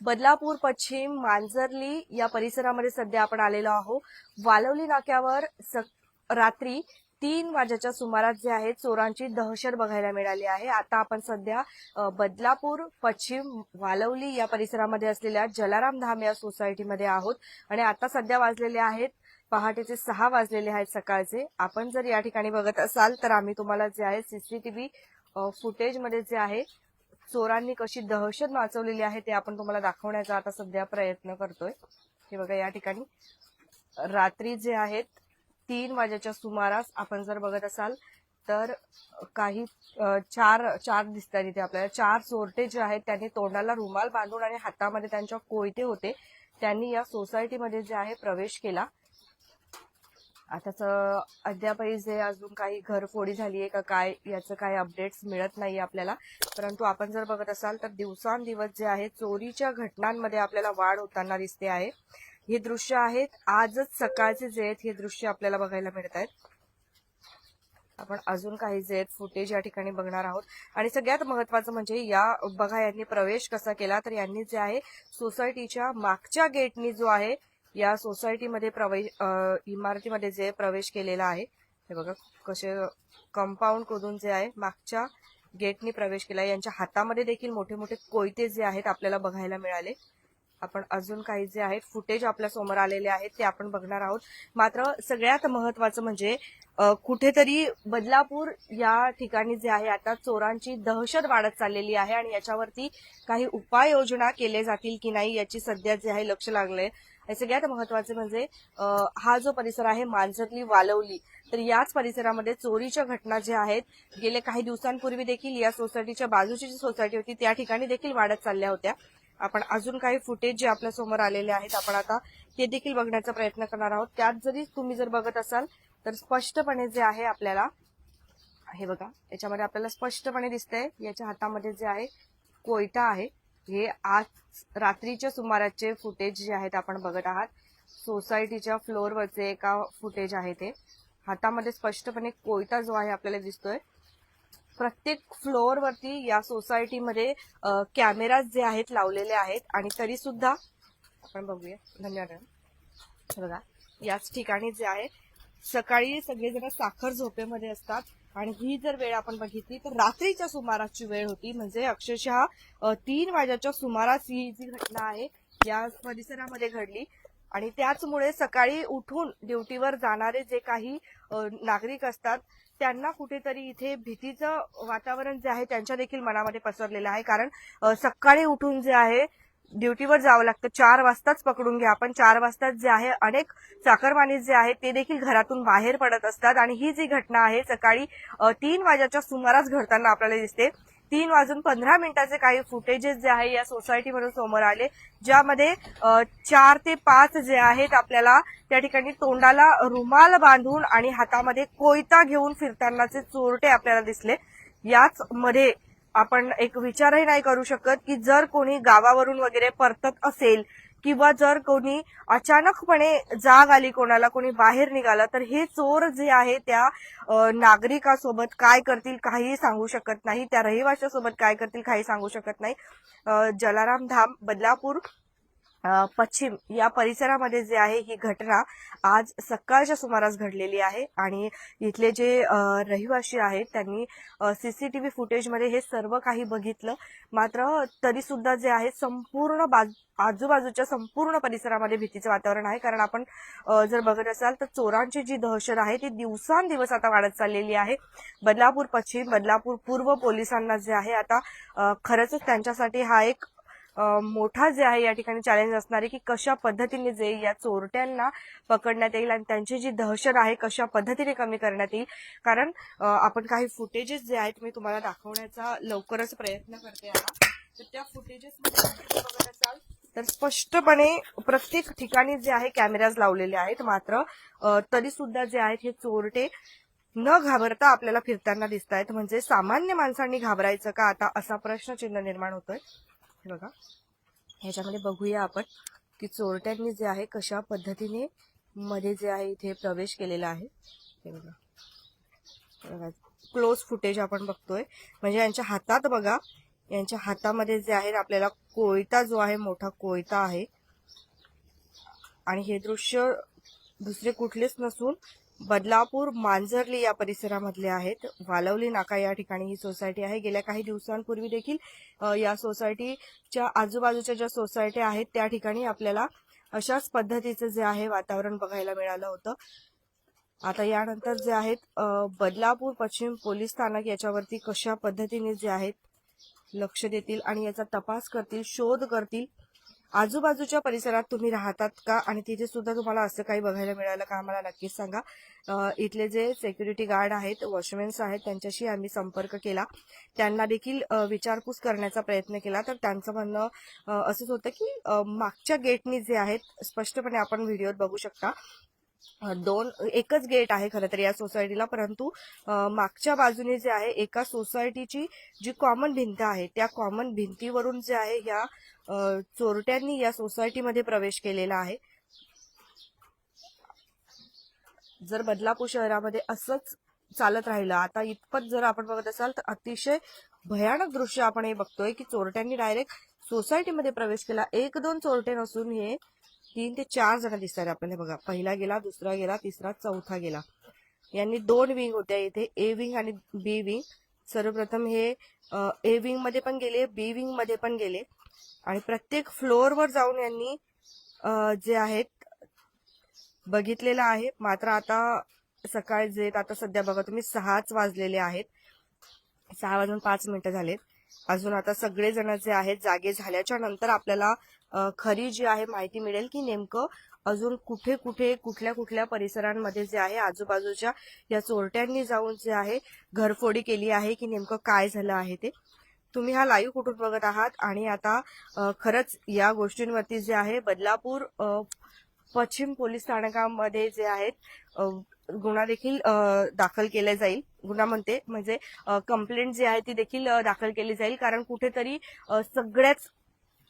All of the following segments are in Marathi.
बदलापूर पश्चिम मांजरली या परिसरामध्ये सध्या आपण आलेलो आहोत. वालवली नाक्यावर स- रात्री तीन वाजेच्या सुमारास जे आहे चोरांची दहशत बघायला मिळाली आहे. आता आपण सध्या बदलापूर पश्चिम वालवली या परिसरामध्ये असलेल्या जलाराम धाम या सोसायटीमध्ये आहोत. आणि आता सध्या वाजलेले आहेत पहाटेचे सहा वाजलेले आहेत सकाळचे. आपण जर या ठिकाणी बघत असाल तर आम्ही तुम्हाला जे आहे सीसीटीव्ही फुटेजमध्ये जे आहे चोरांनी कशी दहशत वाचवलेली आहे ते आपण तुम्हाला दाखवण्याचा आता सध्या प्रयत्न करतोय. हे बघा या ठिकाणी. रात्री जे आहेत तीन वाजेच्या सुमारास आपण जर बघत असाल तर काही चार चार दिसतात इथे आपल्याला. चार चोरटे जे आहेत त्यांनी तोंडाला रुमाल बांधून आणि हातामध्ये त्यांच्या कोयते होते त्यांनी या सोसायटीमध्ये जे आहे प्रवेश केला. आताच अद्यापही जे अजून काही घरफोडी झाली आहे का काय याचं काही अपडेट्स मिळत नाही आपल्याला. परंतु आपण जर बघत असाल तर दिवसांदिवस जे आहे चोरीच्या घटनांमध्ये आपल्याला वाढ होताना दिसते आहे. हे दृश्य आहेत. आजच सकाळचे जे आहेत हे दृश्य आपल्याला बघायला मिळत आहेत आपण अजून काही जे आहेत फुटेज या ठिकाणी बघणार आहोत. आणि सगळ्यात महत्वाचं म्हणजे या बघा यांनी प्रवेश कसा केला तर यांनी जे आहे सोसायटीच्या मागच्या गेटनी जो आहे या सोसायटीमध्ये प्रवेश इमारतीमध्ये जे प्रवेश केलेला आहे हे बघा कसे कंपाऊंड खोदून जे आहे मागच्या गेटनी प्रवेश केला यांच्या हातामध्ये देखील मोठे मोठे कोयते जे आहेत आपल्याला बघायला मिळाले. आपण अजून काही जे आहेत फुटेज आपल्यासमोर आलेले आहेत ते आपण बघणार आहोत. मात्र सगळ्यात महत्वाचं म्हणजे कुठेतरी बदलापूर या ठिकाणी जे आहे आता चोरांची दहशत वाढत चाललेली आहे आणि याच्यावरती काही उपाययोजना केले जातील की नाही याची सध्या जे आहे लक्ष लागलंय. आणि सगळ्यात महत्त्वाचे म्हणजे हा जो परिसर आहे मांजरली वालवली तर याच परिसरामध्ये चोरीच्या घटना ज्या आहेत गेल्या काही दिवसांपूर्वी देखील या सोसायटीच्या बाजूची जी सोसायटी होती त्या ठिकाणी देखील वाढत चालल्या होत्या. आपण अजून काही फुटेज जे आपल्यासमोर आलेले आहेत आपण आता ते देखील बघण्याचा प्रयत्न करणार आहोत. त्यात जरी तुम्ही जर बघत असाल तर स्पष्टपणे जे आहे आपल्याला हे बघा याच्यामध्ये आपल्याला स्पष्टपणे दिसतंय याच्या हातामध्ये जे आहे कोयता आहे. हे आज रात्रीच्या सुमाराचे फुटेज जे आहेत आपण बघत आहात सोसायटीच्या फ्लोअरवरचे एका फुटेज आहे ते. हातामध्ये स्पष्टपणे कोयता जो आहे आपल्याला दिसतोय. प्रत्येक फ्लोअरवरती या सोसायटीमध्ये कॅमेराज जे आहेत लावलेले आहेत आणि तरी सुद्धा आपण बघूया. धन्यवाद बघा याच ठिकाणी जे आहे सकाळी सगळेजण साखर झोपेमध्ये असतात. आणि ही जर वेळ आपण बघितली तर रात्रीच्या सुमाराची वेळ होती. म्हणजे अक्षरशः तीन वाजेच्या सुमारास ही जी घटना आहे या परिसरामध्ये घडली. आणि त्याचमुळे सकाळी उठून ड्युटीवर जाणारे जे काही नागरिक असतात त्यांना कुठेतरी इथे भीतीचं वातावरण जे आहे त्यांच्या देखील मनामध्ये पसरलेलं आहे. कारण सकाळी उठून जे आहे ड्युटीवर जावं लागतं. चार वाजताच पकडून घ्या. आपण चार वाजताच जे आहे अनेक चाकरमानी जे आहेत ते देखील घरातून बाहेर पडत असतात. आणि ही जी घटना आहे सकाळी तीन वाजेच्या सुमारास घडताना आपल्याला दिसते. तीन वाजून पंधरा मिनिटाचे काही फुटेजेस जे आहे या सोसायटीमधून समोर आले ज्यामध्ये चार ते पाच जे आहेत आपल्याला त्या ठिकाणी तोंडाला रुमाल बांधून आणि हातामध्ये कोयता घेऊन फिरतानाचे चोरटे आपल्याला दिसले. याच मध्ये आपण एक विचारही नाही करू शकत की जर कोणी गावावरून वगैरे परतत असेल किंवा जर कोणी अचानकपणे जाग आली कोणाला कोणी बाहेर निघाला तर हे चोर जे आहे त्या नागरिकासोबत काय करतील काहीही सांगू शकत नाही. त्या रहिवाशासोबत काय करतील काही सांगू शकत नाही. जलाराम धाम बदलापूर पश्चिम या परिसरामध्ये जे आहे ही घटना आज सकाळच्या सुमारास घडलेली आहे आणि इथले जे रहिवासी आहेत त्यांनी सीसीटीव्ही फुटेजमध्ये हे सर्व काही बघितलं. मात्र तरी सुद्धा जे आहे संपूर्ण बाजू आजूबाजूच्या संपूर्ण परिसरामध्ये भीतीचं वातावरण आहे. कारण आपण जर बघत असाल तर चोरांची जी दहशत आहे ती दिवसांदिवस आता वाढत चाललेली आहे. बदलापूर पश्चिम बदलापूर पूर्व पोलिसांना जे आहे आता खरंच त्यांच्यासाठी हा एक मोठा जे आहे या ठिकाणी चॅलेंज असणार आहे की कशा पद्धतीने जे या चोरट्यांना पकडण्यात येईल आणि त्यांची जी दहशत आहे कशा पद्धतीने कमी करण्यात येईल. कारण आपण काही फुटेजेस जे आहेत मी तुम्हाला दाखवण्याचा लवकरच प्रयत्न करते आता. तर त्या फुटेजेस बघत असाल तर स्पष्टपणे प्रत्येक ठिकाणी जे आहे कॅमेराज लावलेले आहेत मात्र तरी सुद्धा जे आहेत हे चोरटे न घाबरता आपल्याला फिरताना दिसत आहेत म्हणजे सामान्य माणसांनी घाबरायचं का? आता असा प्रश्नचिन्ह निर्माण होतोय. बघा. ह्याच्यामध्ये बघूया आपण की चोरट्यांनी जे आहे कशा पद्धतीने मध्ये जे आहे इथे प्रवेश केलेला आहे. हे बघा. क्लोज फुटेज आपण बघतोय. म्हणजे यांच्या हातात बघा यांच्या हातामध्ये जे आहे आपल्याला कोयता जो आहे मोठा कोयता आहे. आणि हे दृश्य दुसरे कुठलेच नसून बदलापूर मांजरली या परिसरामधले आहेत. वालवली नाका या ठिकाणी ही सोसायटी आहे. गेल्या काही दिवसांपूर्वी देखील या सोसायटीच्या आजूबाजूच्या ज्या सोसायट्या आहेत त्या ठिकाणी आपल्याला अशाच पद्धतीचं जे आहे वातावरण बघायला मिळालं होतं. आता यानंतर जे आहेत बदलापूर पश्चिम पोलीस स्थानक याच्यावरती कशा पद्धतीने जे आहेत लक्ष देतील आणि याचा तपास करतील शोध करतील आजूबाजूच्या परिसरात तुम्ही राहतात का? आणि तिथे सुद्धा तुम्हाला असं काही बघायला मिळालं का? आम्हाला नक्कीच सांगा. इथले जे सेक्युरिटी गार्ड आहेत वॉचमेन्स आहेत त्यांच्याशी आम्ही संपर्क केला. त्यांना देखील विचारपूस करण्याचा प्रयत्न केला. तर त्यांचं म्हणणं असंच होतं की मागच्या गेटनी जे आहेत स्पष्टपणे आपण व्हिडिओत बघू शकता. दोन एकच गेट आहे खरं तर या सोसायटीला परंतु मागच्या बाजूने जे आहे एका सोसायटीची जी कॉमन भिंत आहे त्या कॉमन भिंतीवरून जे आहे या चोरट्यांनी या सोसायटीमध्ये प्रवेश केलेला आहे. जर बदलापूर शहरामध्ये असंच चालत राहिलं आता इतपत जर आपण बघत असाल तर अतिशय भयानक दृश्य आपण हे बघतोय की चोरट्यांनी डायरेक्ट सोसायटीमध्ये प्रवेश केला. एक दोन चोरटे नसून हे तीन ते चार जण दिसतात आपल्याला बघा. पहिला गेला दुसरा गेला तिसरा चौथा गेला. यांनी दोन विंग होत्या इथे. ए विंग आणि बी विंग सर्वप्रथम हे ए विंगमध्ये पण गेले बी विंगमध्ये पण गेले. आणि प्रत्येक फ्लोअरवर जाऊन यांनी जे आहेत बघितलेलं आहे. मात्र आता सकाळी जे आता सध्या बघा तुम्ही सहाच वाजलेले आहेत. सहा वाजून पाच मिनिटं झालेत. अजून आता सगळे जण जे आहेत जागे झाल्याच्यानंतर आपल्याला खरी जी आहे माहिती मिळेल की नेमकं अजून कुठे कुठे कुठल्या कुठल्या परिसरांमध्ये जे आहे आजूबाजूच्या या चोरट्यांनी जाऊन जे आहे घरफोडी केली आहे की नेमकं काय झालं आहे ते. तुम्ही हा लाईव्ह कुठून बघत आहात? आणि आता खरंच या गोष्टींवरती जे आहे बदलापूर पश्चिम पोलीस स्थानकामध्ये जे आहेत गुन्हा देखील दाखल केला जाईल. गुन्हा म्हणते म्हणजे कंप्लेंट जी आहे ती देखील दाखल केली जाईल. कारण कुठेतरी सगळ्याच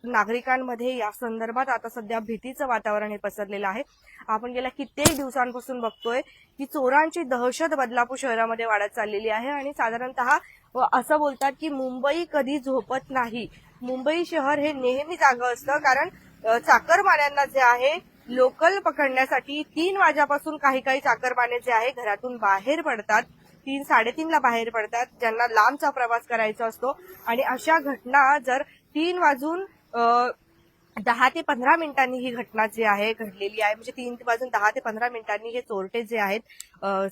नागरिकांमध्ये या संदर्भात आता सध्या भीतीचं वातावरण हे पसरलेलं आहे. आपण गेल्या कित्येक दिवसांपासून बघतोय की चोरांची दहशत बदलापूर शहरामध्ये वाढत चाललेली आहे आणि साधारणतः व असं बोलतात की मुंबई कधी झोपत नाही. मुंबई शहर हे नेहमी जागं असतं कारण अ, चाकरमान्यांना जे आहे लोकल पकडण्यासाठी तीन वाज्यापासून काही काही चाकरमाने जे आहे घरातून बाहेर पडतात. तीन साडेतीनला बाहेर पडतात. ज्यांना लांबचा प्रवास करायचा असतो. आणि अशा घटना जर तीन वाजून दहा ते पंधरा मिनिटांनी ही घटना जी आहे घडलेली आहे. म्हणजे तीन वाजून दहा ते पंधरा मिनिटांनी हे चोरटे जे आहेत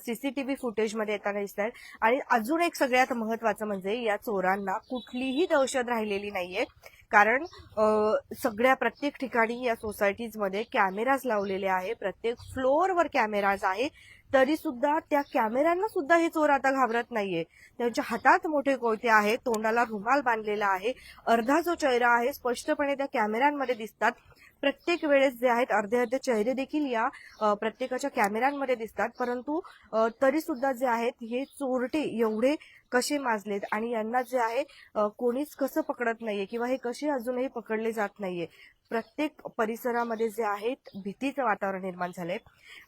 सीसीटीव्ही फुटेजमध्ये येताना दिसत आहेत. आणि अजून एक सगळ्यात महत्वाचं म्हणजे या चोरांना कुठलीही दहशत राहिलेली नाहीये. कारण सगळ्या प्रत्येक ठिकाणी या सोसायटीजमध्ये कॅमेराज लावलेले आहे. प्रत्येक फ्लोअरवर कॅमेराज आहे. तरी सुद्धा त्या कॅमेऱ्यांना सुद्धा हे चोर आता घाबरत नाहीये. त्यांच्या हातात मोठे कोयते आहेत. तोंडाला रुमाल बांधलेला आहे. अर्धा जो चेहरा आहे स्पष्टपणे त्या कॅमेऱ्यांमध्ये दिसतात. प्रत्येक वेळेस जे आहेत अर्धे अर्धे चेहरे देखील या प्रत्येकाच्या कॅमेऱ्यांमध्ये दिसतात. परंतु तरी सुद्धा जे आहेत हे चोरटे एवढे कसे माजलेत? आणि यांना जे आहे कोणीच कसं पकडत नाहीये किंवा हे कसे अजूनही पकडले जात नाहीये? प्रत्येक परिसरामध्ये जे आहेत भीतीचं वातावरण निर्माण झालंय.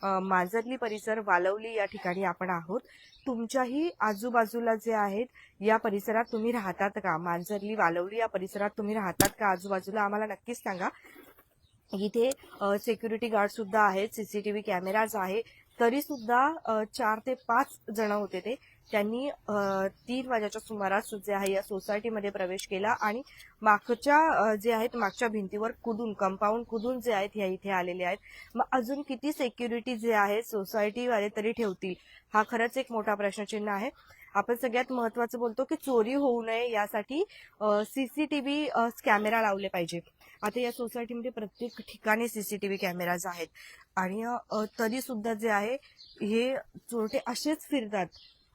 अ, मांजरली परिसर वालवली या ठिकाणी आपण आहोत. तुमच्याही आजूबाजूला जे आहेत या परिसरात तुम्ही राहतात का? मांजरली वालवली या परिसरात तुम्ही राहतात का? आजूबाजूला आम्हाला नक्कीच सांगा. म्हणजे इथे सिक्युरिटी गार्ड सुद्धा आहेत सीसीटीव्ही कॅमेराज आहे तरी सुद्धा चार ते पाच जण होते ते. त्यांनी तीन वाजेच्या सुमारास जे आहे या सोसायटीमध्ये प्रवेश केला आणि मागच्या जे आहेत मागच्या भिंतीवर कुदून कंपाऊंड कुदून जे आहेत ह्या इथे आलेले आहेत. मग अजून किती सेक्युरिटी जे आहे सोसायटीवाले तरी ठेवतील? हा खरंच एक मोठा प्रश्नचिन्ह आहे. आपण सगळ्यात महत्वाचं बोलतो की चोरी होऊ नये यासाठी सीसीटीव्ही कॅमेरा लावले पाहिजे. आता या सोसायटीमध्ये प्रत्येक ठिकाणी सीसीटीव्ही कॅमेराज आहेत. आणि तरी सुद्धा जे आहे हे चोरटे असेच फिरतात.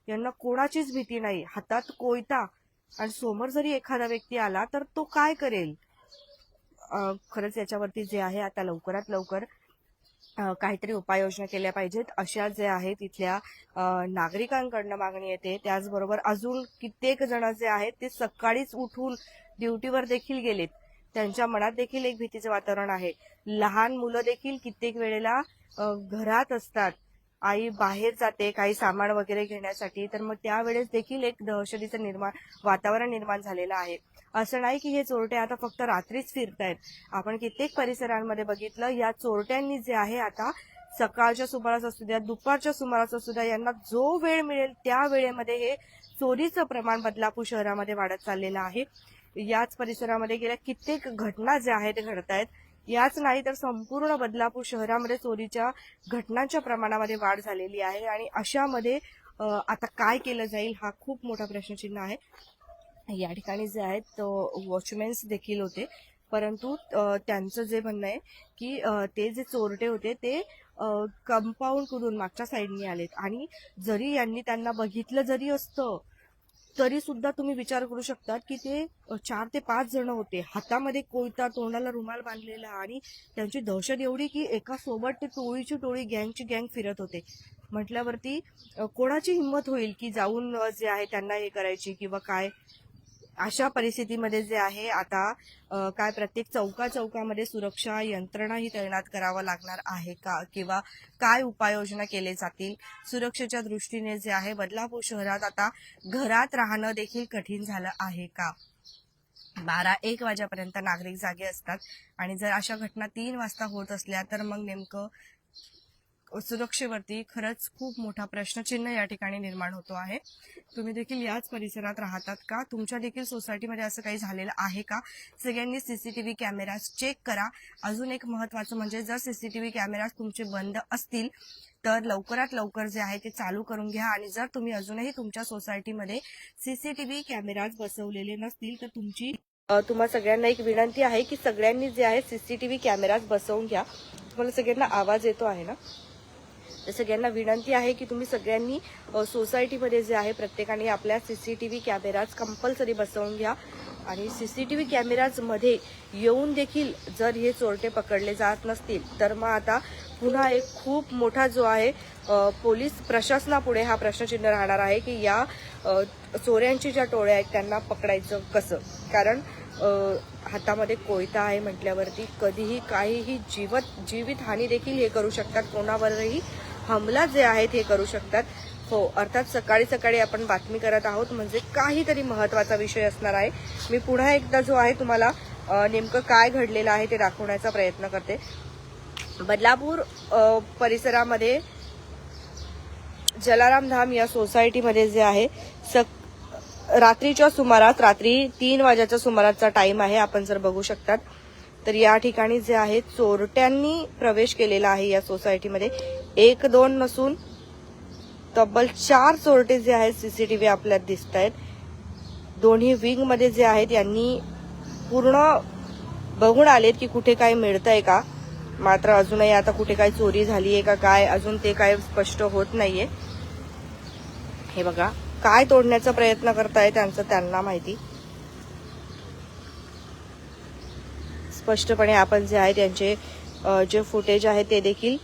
यांना कोणाचीच भीती नाही. हातात कोयता आणि समोर जरी एखादा व्यक्ती आला तर तो काय करेल? खरंच याच्यावरती जे आहे आता लवकरात लवकर काहीतरी उपाययोजना केल्या पाहिजेत. अशा जे आहेत इथल्या नागरिकांकडनं मागणी येते. त्याचबरोबर अजून कित्येक जण जे आहेत ते सकाळीच उठून ड्युटीवर देखील गेलेत. त्यांच्या मनात देखील एक भीतीचं वातावरण आहे. लहान मुलं देखील कित्येक वेळेला घरात असतात. आई बाहेर जाते काही सामान वगैरे घेण्यासाठी. तर मग त्यावेळेस देखील एक दहशतीचं निर्माण वातावरण निर्माण झालेलं आहे. असं नाही की हे चोरटे आता फक्त रात्रीच फिरतायत. आपण कित्येक परिसरांमध्ये बघितलं या चोरट्यांनी जे आहे आता सकाळच्या सुमारास असू द्या दुपारच्या सुमारास असू द्या यांना जो वेळ मिळेल त्या वेळेमध्ये हे चोरीचं प्रमाण बदलापूर शहरामध्ये वाढत चाललेलं आहे. याच परिसरामध्ये गेल्या कित्येक घटना ज्या आहेत घडत आहेत याच नाही तर संपूर्ण बदलापूर शहरामध्ये चोरीच्या घटनांच्या प्रमाणामध्ये वाढ झालेली आहे आणि अशामध्ये आता काय केलं जाईल हा खूप मोठा प्रश्नचिन्ह आहे. या ठिकाणी जे आहेत वॉचमॅन्स देखील होते. परंतु त्यांचं जे म्हणणं आहे की ते जे चोरटे होते ते कंपाऊंड करून मागच्या साईडनी आलेत. आणि जरी यांनी त्यांना बघितलं जरी असतं तरी सुद्धा तुम्ही विचार करू शकता की ते चार ते पाच जण होते. हातामध्ये कोयता तोंडाला रुमाल बांधलेला आणि त्यांची दहशत एवढी की एका सोबत ते टोळीची टोळी गँगची गँग फिरत होते. म्हटल्यावरती कोणाची हिंमत होईल की जाऊन जे आहे त्यांना हे करायची किंवा काय? अशा परिस्थितीमध्ये जे आहे आता काय प्रत्येक चौका चौकामध्ये सुरक्षा यंत्रणा ही तैनात करावं लागणार आहे का? किंवा काय उपाययोजना केले जातील? सुरक्षेच्या दृष्टीने जे आहे बदलापूर शहरात आता घरात राहणं देखील कठीण झालं आहे का? बारा एक वाजेपर्यंत नागरिक जागे असतात आणि जर अशा घटना तीन वाजता होत असल्या तर मग नेमकं सुरक्षेवरती खरंच खूप मोठा प्रश्नचिन्ह या ठिकाणी निर्माण होतो आहे. तुम्ही देखील याच परिसरात राहतात का? तुमच्या देखील सोसायटीमध्ये असं काही झालेलं आहे का? सगळ्यांनी सीसीटीव्ही कॅमेराज चेक करा. अजून एक महत्वाचं म्हणजे जर सीसीटीव्ही कॅमेराज तुमचे बंद असतील तर लवकरात लवकर जे आहे ते चालू करून घ्या. आणि जर तुम्ही अजूनही तुमच्या सोसायटीमध्ये सीसीटीव्ही कॅमेराज बसवलेले नसतील तर तुमची तुम्हा सगळ्यांना एक विनंती आहे की सगळ्यांनी जे आहे सीसीटीव्ही कॅमेराज बसवून घ्या. तुम्हाला सगळ्यांना आवाज येतो आहे ना? तर सगळ्यांना विनंती आहे की तुम्ही सगळ्यांनी सोसायटीमध्ये जे आहे प्रत्येकाने आपल्या C C T V cameras compulsory बसवून घ्या. आणि सी सी टी व्ही कॅमेराजमध्ये येऊन देखील जर हे चोरटे पकडले जात नसतील तर मग आता पुन्हा एक खूप मोठा जो आहे पोलीस प्रशासनापुढे हा प्रश्नचिन्ह राहणार आहे की या चोऱ्यांची ज्या टोळ्या आहेत त्यांना पकडायचं कसं? कारण हातामध्ये कोयता आहे म्हटल्यावरती कधीही काहीही जीवत जीवित हानी देखील हे करू शकतात कोणावरही. हमला जे आहेत हे करू शकतात. हो अर्थात सकाळी सकाळी आपण बातमी करत आहोत म्हणजे काहीतरी महत्त्वाचा विषय असणार आहे. मी पुन्हा एकदा जो आहे तुम्हाला नेमकं काय घडलेलं आहे ते दाखवण्याचा प्रयत्न करते. बदलापूर परिसरामध्ये जलाराम धाम या सोसायटीमध्ये जे आहे सक रात्रीच्या सुमारास रात्री तीन वाजेच्या सुमाराचा टाइम आहे आपण जर बघू शकतात. तर या ठिकाणी जे आहे चोरट्यांनी प्रवेश केलेला आहे या सोसायटीमध्ये. एक दोन नसून तब्बल चार चोरटे जे आहेत सीसीटीव्ही आपल्याला दिसत आहेत दोन्ही विंगमध्ये जे आहेत यांनी पूर्ण बघून आलेत की कुठे काय मिळतंय का. मात्र अजूनही आता कुठे काय चोरी झाली आहे का काय अजून ते काय स्पष्ट होत नाहीये. हे बघा काय तोडण्याचा प्रयत्न करताय त्यांचं त्यांना माहिती. स्पष्टपणे आपण जे आहे त्यांचे जे फुटेज आहे ते देखील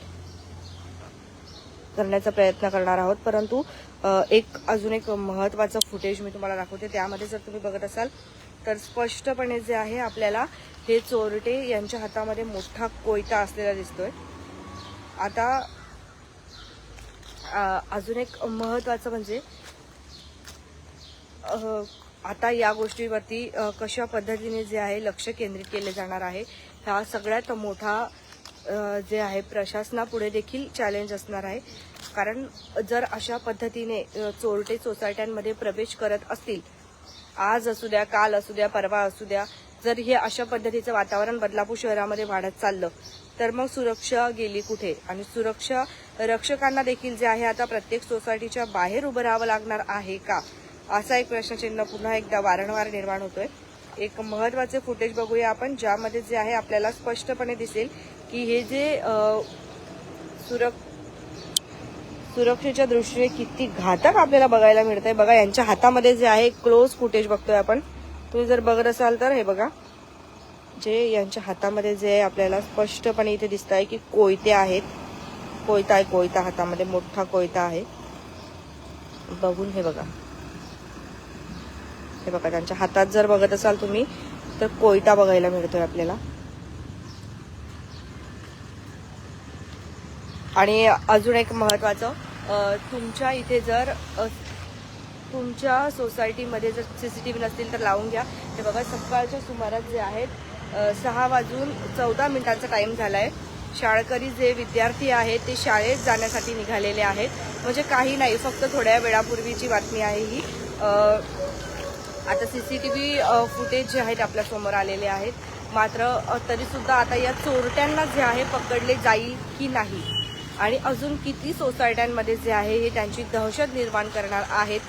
करण्याचा प्रयत्न करणार आहोत. परंतु एक अजून एक महत्वाचं फुटेज मी तुम्हाला दाखवते. त्यामध्ये जर तुम्ही बघत असाल तर स्पष्टपणे जे आहे आपल्याला हे चोरटे यांच्या हातामध्ये मोठा कोयता असलेला दिसतोय. आता अजून एक महत्वाचं म्हणजे आता या गोष्टीवरती कशा पद्धतीने जे आहे लक्ष केंद्रित केले जाणार आहे हा सगळ्यात मोठा जे आहे प्रशासनापुढे देखील चॅलेंज असणार आहे. कारण जर अशा पद्धतीने चोरटे सोसायट्यांमध्ये प्रवेश करत असतील आज असू द्या काल असू द्या परवा असू द्या जर हे अशा पद्धतीचं वातावरण बदलापूर शहरामध्ये वाढत चाललं तर मग सुरक्षा गेली कुठे? आणि सुरक्षा रक्षकांना देखील जे आहे आता प्रत्येक सोसायटीच्या बाहेर उभं राहावं लागणार आहे का? असा एक प्रश्नचिन्ह पुन्हा एकदा वारंवार निर्माण होतोय. एक महत्त्वाचे फुटेज बघूया आपण ज्यामध्ये जे आहे आपल्याला स्पष्टपणे दिसेल की हे जे सुरक सुरक्षेच्या दृष्टीने किती घातक आपल्याला बघायला मिळतंय. बघा यांच्या हातामध्ये जे आहे क्लोज फुटेज बघतोय आपण. तुम्ही जर बघत असाल तर हे बघा. जे यांच्या हातामध्ये जे आहे आपल्याला स्पष्टपणे इथे दिसत आहे की कोयते आहेत. कोयता आहे कोयता हातामध्ये मोठा कोयता आहे. बघून हे बघा. हे बघा त्यांच्या हातात जर बघत असाल तुम्ही तर कोयता बघायला मिळतोय आपल्याला. आणि अजून एक महत्वाचं तुमच्या इथे जर तुमच्या सोसायटीमध्ये जर सी सी टी व्ही नसतील तर लावून घ्या. हे बघा सकाळच्या सुमारास जे आहेत सहा वाजून चौदा मिनिटांचा झाला आहे शाळकरी जे विद्यार्थी आहेत ते शाळेत जाण्यासाठी निघालेले आहेत. म्हणजे काही नाही फक्त थोड्या वेळापूर्वीची बातमी आहे ही. आता C C T V footage जे आहेत आपल्यासमोर आलेले आहेत. मात्र तरीसुद्धा आता या चोरट्यांना जे आहे पकडले जाईल की नाही? आणि अजून किती सोसायट्यांमध्ये जे आहे हे त्यांची दहशत निर्माण करणार आहेत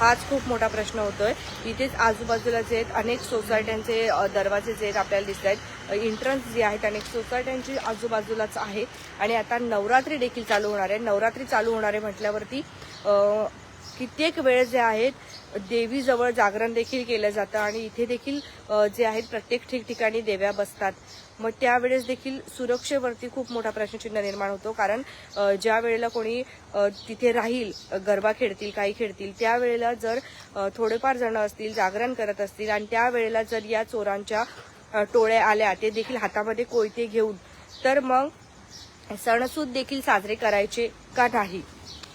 हाच खूप मोठा प्रश्न होतोय. इथेच आजूबाजूला जे आहेत अनेक सोसायट्यांचे दरवाजे जे आहेत आपल्याला दिसत आहेत. एंट्रन्स जे आहेत अनेक सोसायट्यांची आजूबाजूलाच आहे. आणि आता नवरात्री देखील चालू होणार आहे. नवरात्री चालू होणार आहे म्हटल्यावरती कित्येक वेळ जे आहेत देवीजवळ जागरण देखील केलं जातं आणि इथे देखील जे आहेत प्रत्येक ठिकठिकाणी देव्या बसतात. मग त्यावेळेस देखील सुरक्षेवरती खूप मोठा प्रश्नचिन्ह निर्माण होतो. कारण ज्या वेळेला कोणी तिथे राहील गरबा खेळतील काही खेळतील त्यावेळेला जर थोडेफार जण असतील जागरण करत असतील आणि त्यावेळेला जर या चोरांच्या टोळ्या आल्या ते देखील हातामध्ये कोयते घेऊन तर मग सणसूद देखील साजरे करायचे का नाही?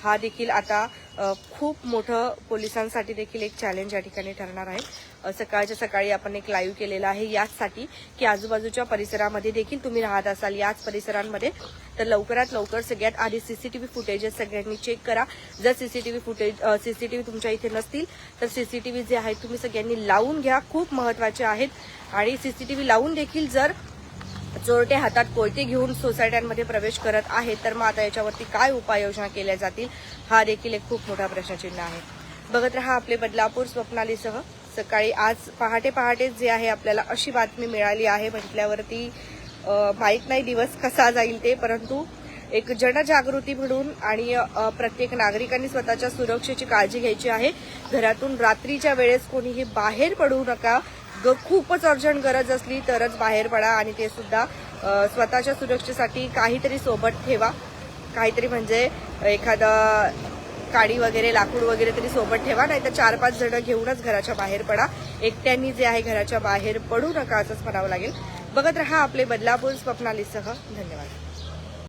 हा देखील आता खूप मोठं पोलिसांसाठी देखील एक चॅलेंज या ठिकाणी ठरणार आहे. सकाळच्या सकाळी आपण एक लाईव्ह केलेला आहे. याचसाठी की आजूबाजूच्या परिसरामध्ये देखील तुम्ही राहत असाल. याच परिसरांमध्ये तर लवकरात लवकर सगळ्यात आधी सीसीटीव्ही फुटेजेस सगळ्यांनी चेक करा. जर सीसीटीव्ही फुटेज सीसीटीव्ही तुमच्या इथे नसतील तर सीसीटीव्ही जे आहेत तुम्ही सगळ्यांनी लावून घ्या. खूप महत्त्वाचे आहेत. आणि सीसीटीव्ही लावून देखील जर चोरटे हातात कोयते घेऊन सोसायट्यांमध्ये प्रवेश करत आहेत तर मग आता याच्यावरती काय उपाययोजना केल्या जातील? हा देखील एक खूप मोठा प्रश्नचिन्ह आहे. बघत रहा आपले बदलापूर स्वप्नालीसह. सकाळी आज पहाटे पहाटे जे आहे आपल्याला अशी बातमी मिळाली आहे. म्हटल्यावरती माहीत नाही दिवस कसा जाईल ते परंतु एक जनजागृती म्हणून आणि प्रत्येक नागरिकांनी स्वतःच्या सुरक्षेची काळजी घ्यायची आहे. घरातून रात्रीच्या वेळेस कोणीही बाहेर पडू नका. ग खूपच अर्जंट गरज असली तरच बाहेर पडा आणि ते सुद्धा स्वतःच्या सुरक्षेसाठी काहीतरी सोबत ठेवा. काहीतरी म्हणजे एखादा काडी वगैरे लाकूड वगैरे तरी सोबत ठेवा नाही तर चार पाच जण घेऊनच घराच्या बाहेर पडा. एकट्यांनी जे आहे घराच्या बाहेर पडू नका असंच म्हणावं लागेल. बघत रहा आपले बदलापूर स्वप्नालीसह. धन्यवाद.